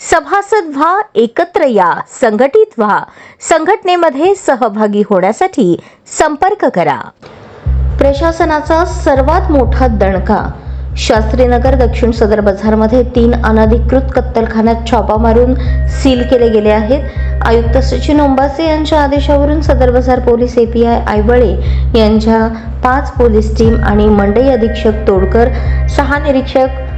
सभासद व्हा एकत्र या संघटित व्हा. संघटनेमध्ये सहभागी होण्यासाठी संपर्क करा. प्रशासनाचा सर्वात मोठा दणका. शास्त्रीनगर दक्षिण सदर बाजारमध्ये तीन अनधिकृत कत्तलखान्यात छापा मारून सील केले गेले आहेत. आयुक्त सचिन ओंबासे यांच्या आदेशावरून सदर बाजार पोलीस एपीआय आयवळे यांच्या पाच पोलीस टीम आणि मंडई अधीक्षक तोडकर सहा निरीक्षक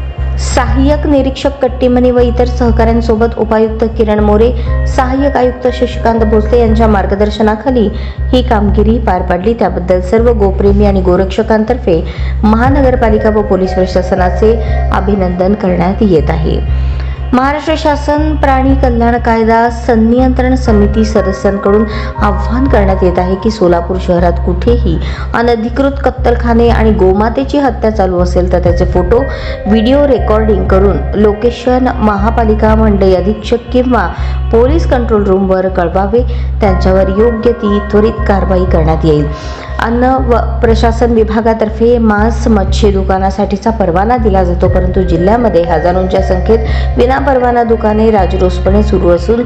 सहाय्यक निरीक्षक कट्टीमनी व इतर सहकाऱ्यांसोबत उपायुक्त किरण मोरे सहाय्यक आयुक्त शशिकांत भोसले यांच्या मार्गदर्शनाखाली ही कामगिरी पार पाडली. त्याबद्दल सर्व गोप्रेमी आणि गोरक्षकांतर्फे महानगरपालिका व पोलीस प्रशासनाचे अभिनंदन करण्यात येत आहे. महाराष्ट्र शासन प्राणी कल्याण कायदा संनियंत्रण समिती सदस्यांकडून आव्हान करण्यात येत आहे की सोलापूर शहरात कुठेही अनधिकृत कत्तलखाने आणि गोमातेची हत्या चालू असेल तर त्याचे फोटो व्हिडिओ रेकॉर्डिंग करून लोकेशन महापालिका मंडई अधीक्षक किंवा पोलीस कंट्रोल रूमवर कळवावे. त्यांच्यावर योग्य ती त्वरित कारवाई करण्यात येईल. अन्न व प्रशासन विभागातर्फे मांस मच्छी दुकानासाठीचा परवाना दिला जातो परंतु जिल्ह्यामध्ये हजारोंच्या संख्येत विनापरवाना दुकाने राजरोसपणे सुरू असून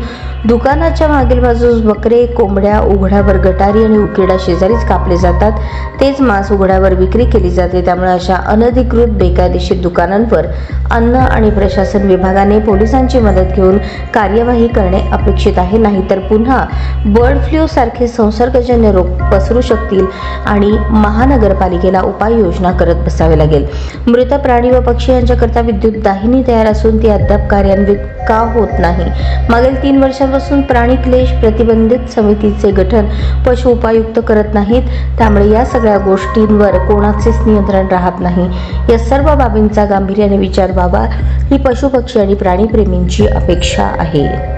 दुकानाच्या मागील बाजूस बकरे कोंबड्या उघड्यावर गटारी आणि उकिडा शेजारीच कापले जातात. तेच मांस उघड्यावर विक्री केली जाते. त्यामुळे अशा अनधिकृत बेकायदेशीर दुकानांवर अन्न आणि प्रशासन विभागाने पोलिसांची मदत घेऊन कार्यवाही करणे अपेक्षित आहे. नाहीतर पुन्हा बर्ड फ्लू सारखे संसर्गजन्य रोग पसरू शकतील. आणि महानगरपालिकेला उपाययोजना करत बसावे लागेल. मृत प्राणी व पक्षी यांच्याकरता विद्युत दाहिनी तयार असून ती अद्याप कार्यान्वित का होत नाही. मागील तीन वर्षांपासून प्राणी क्लेश प्रतिबंधित समितीचे गठन पशु उपायुक्त करत नाहीत. त्यामुळे या सगळ्या गोष्टींवर कोणाचेच नियंत्रण राहत नाही. या सर्व बाबींचा गांभीर्याने विचार व्हावा. ही पशुपक्षी आणि प्राणीप्रेमींची अपेक्षा आहे.